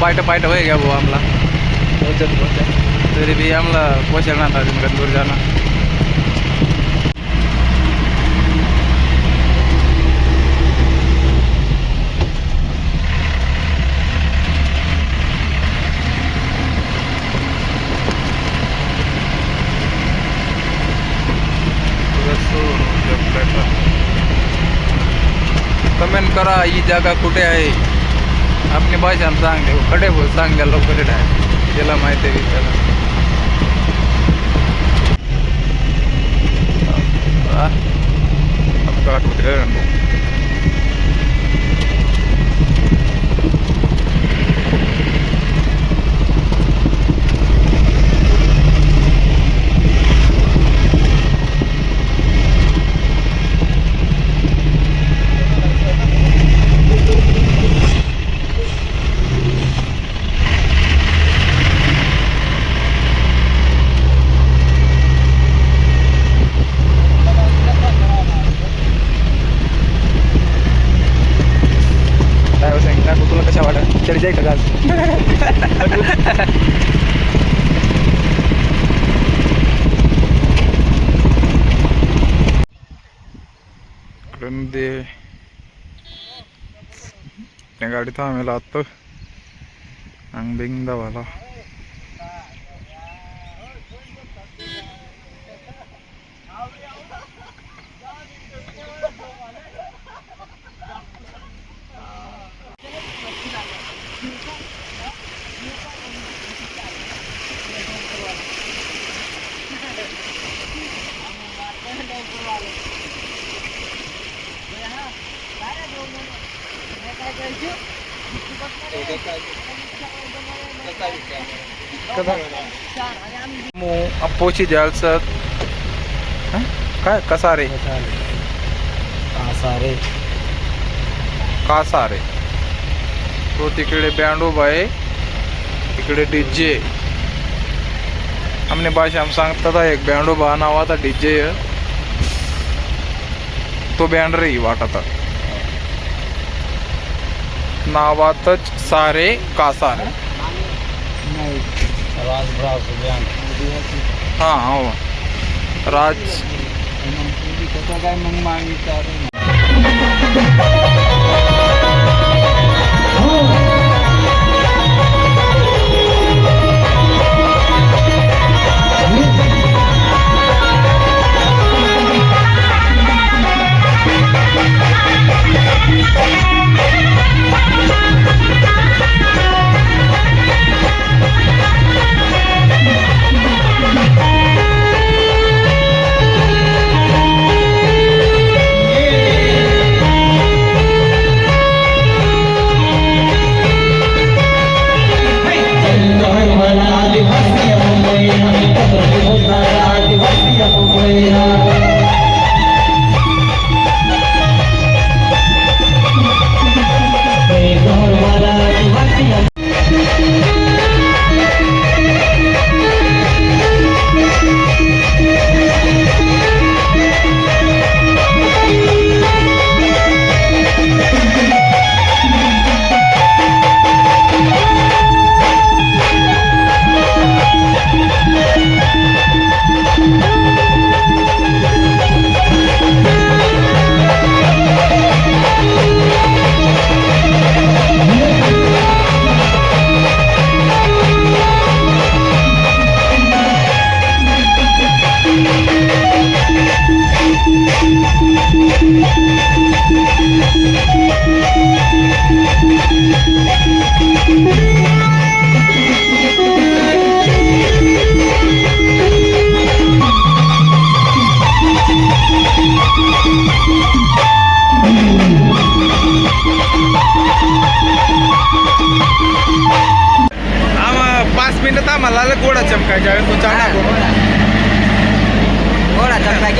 पायट पायट होय गया भाऊ आमला तरी भी आमला पोषण आता दूर जाना कमेंट करा ही जागा कुठे आहे? आपली भाषा सांगते कडे बोल सांग लवकर आहे त्याला माहिती आहे त्याला. आ, अपघात kadithi ಆಮೇಲೆ ಹತ್ತು ಹಂಗೆ ಬಿಂಗದವಲ್ಲ Thank you. अप्पोची हं? काय? कसारे? सारे कासारे. तो तिकडे बँड उभा आहे तिकडे डीजे. आमने भाषा आम सांगतात एक बँड उभा नावाचा डीजे तो बँड रे वाटत नावातच सारे कासारे राजभ्राव हा हो. राज काय मग मागितलं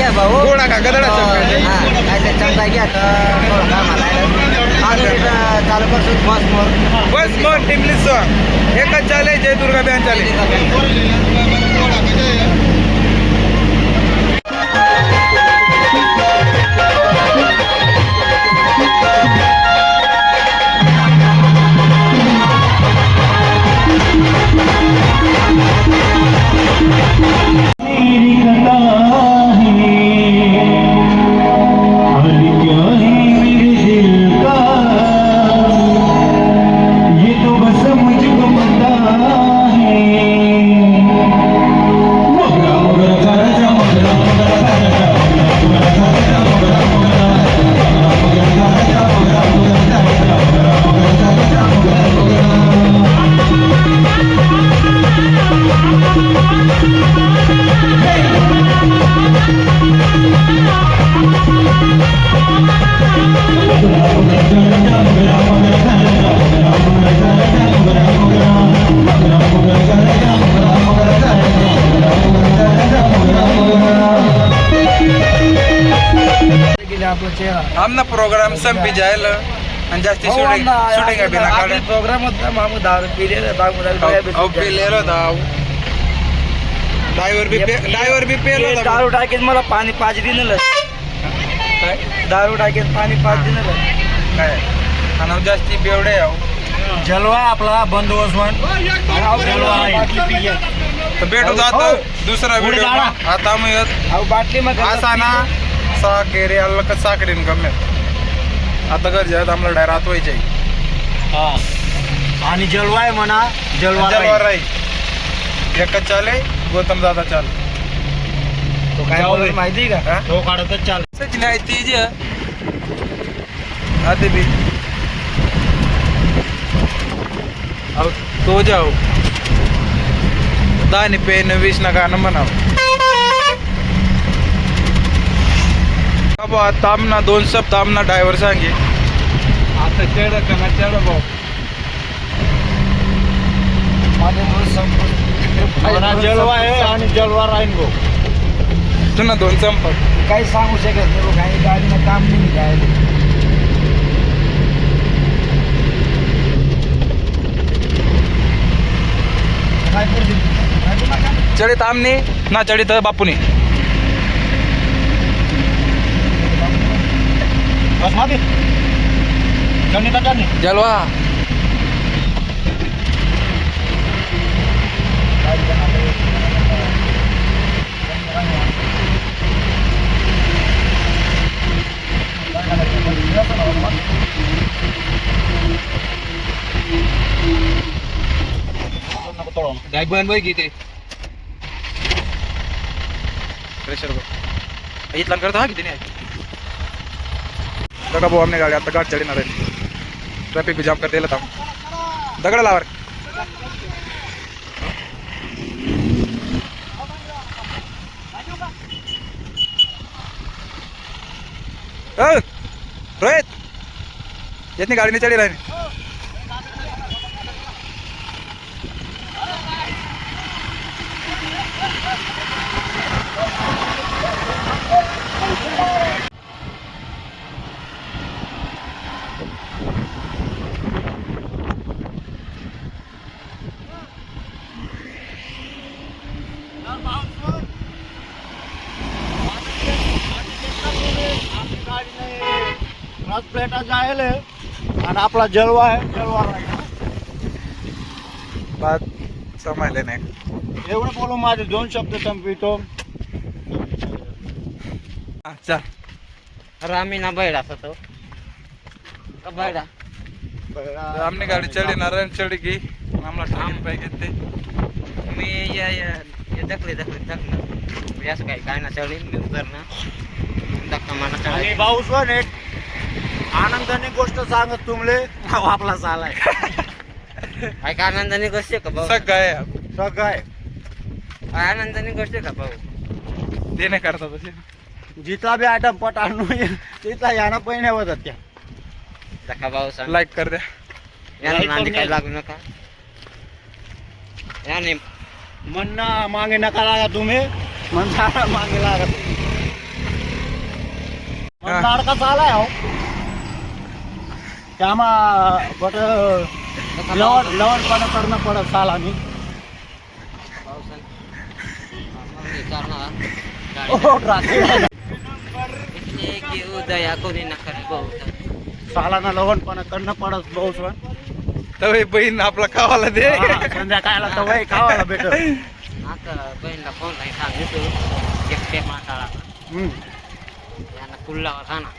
आहे भाऊ. कोणा का? गदडा हो, चमका हा काय ते चमका घ्या. चालू करतो बस मोर बस मोर टिमली एकच चाले जय दुर्गा बँक चाले प्रोग्राम संपी जाईल आणि जास्ती हो, शूटिंग शूटिंग आहे बिना काढून प्रोग्राम होता मामू दारू पिले बागू अहो पेलेलो होता ड्रायव्हर बी ड्रायव्हर बी पेलो होता. दारू टाकेत मला पाणी पाच दिनलं काय? दारू टाकेत पाणी पाच दिनलं काय? आणि जास्ती बेवडे आहो जलवा आपला बंदोबस्त भेटू दुसरा व्हिडिओ आता मग येत. बाटली मग असा ना साकेरे अल्ल साकरीन कमी आता गरजे आहेत आम्हाला डायरेक्ट आतवायचे आणि जलवा आहे म्हणा जलवा जलवार राही एकच चाले गौतम दादा चाल. तो काय बोलत. माहिती का? हा? तो काढतच चाल. सचिन आहे ती जी आते भी अब तो जाओ दानी पेन वीस ना गाणं म्हणाव बाबा तामना दोन शब्द तामना ड्रायव्हर सांगे. आता चेड का ना चेड भाऊ जलवा आहे आणि जलवा राहीन गो तुला दोन चंपक काही सांगू शकत नाही बघ, काही गाडीनं काम नाही काय. चढीत आमने ना. चढीत बापूने. बस मागे. चढणी तर चढणी. जलवा नको तोडू. बॅग बन बघ इथे प्रेशर बघ इथला करता हा किती नाही बघा भाऊ आमने गाडी आता गाठ चढणार आहे ट्रॅफिक बी जाम कर दिला था दगड लावा रोहित येत नाही गाडीने चढेल आहे क्लच प्लेटा जायले आणि आपला जळवा आहे जळवा राहील बात समजले नाही एवढं बोलू माझे दोन शब्द संपितो हा, चल रामीना बैडा तो. का बैडा आमने गाडी चढी नारायण चढी की दखले दखले दखलं. मी असं काही काय ना चढीन मी उतरणं धक्का मारा आणि चढायचं. भाऊ पण एक आनंदाने गोष्ट सांगत तुमले भाऊ आपला चालाय. काय का आनंदाने गोष्ट आहे का भाऊ? सगळं काय आनंदाने गोष्ट आहे का भाऊ? ते नाही करता तसे जिथला बी आयटम पट आणू तिथला यानं पहिल्या होतात त्या. धक्का भाऊ सांग. लाईक कर द्या. यानं Like नांदी काय. लागू नका. याने म्हणणं मागे नका लागा तुम्ही? म्हणता मागे लागा. हा. लाडका चालाय हो? त्यामा बट लवण लवणपणा करणं पडत चाल आम्ही की रे भाऊ सालाना लवणपणा करणं पडत भाऊ पण तर बहीण आपला खावाला दे संध्याकाळला तर वय खावायला भेटत आता बहिणीला फोन नाही सांगितलं एकटे माताळा यांना कुल्लावर खाना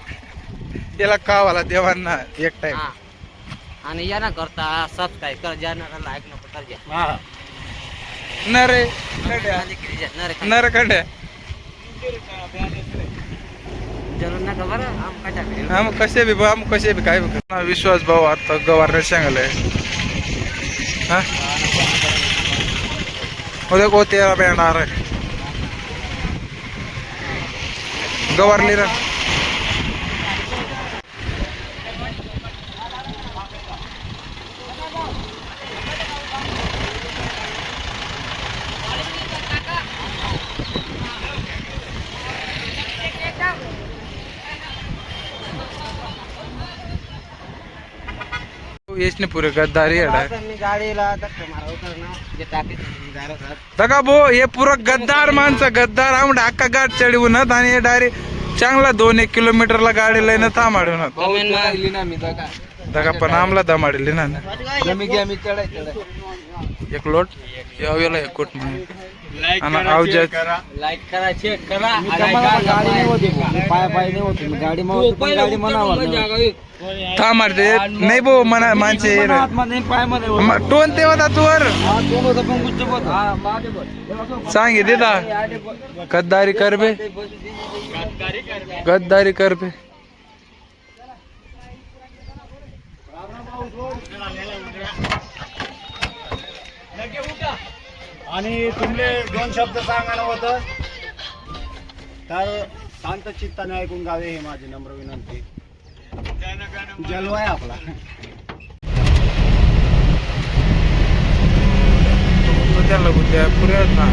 त्याला खावाला देवांना एक टाइम हा आणि या ना करता सबस्क्राईब कर ज्यांना लाईक नको कर द्या हा नरे नर नरकंड्या जरूर कसे बी आम कसे बी काय बी विश्वास भाऊ आता गव्हर्नर सांगलाय हा? उद्या को तेरा येणार आहे? ना यसने पुरे गद्दारी. दगा भो हे पुरं गद्दार माणसं गद्दार. आमड अक्का गाठ चढवूनत आणि हे डायरेक्ट चांगला दोन एक किलोमीटरला गाडी लयनं थांबाडूनत दगा? पण आमला दमाडली ना. एक लोट. यावेला एक कोट म्हणून. लाईक करा चेक करा. मी कमाला गाडी नाही होती भाऊ. पाय पाय नाही होती. मी गाडी मनावर नाही. थांबाडते नाही भो मना माणसे टोन ते होता तुवर हा, तो होता. सांगे देता. गद्दारी करबे गद्दारी करबे आणि तुमले दोन शब्द सांगायला होतं. तर शांत चित्ताने ऐकून गावे हे माझी नम्र विनंती. जलवा आहे आपला. त्याला गुद्या पुऱ्या ना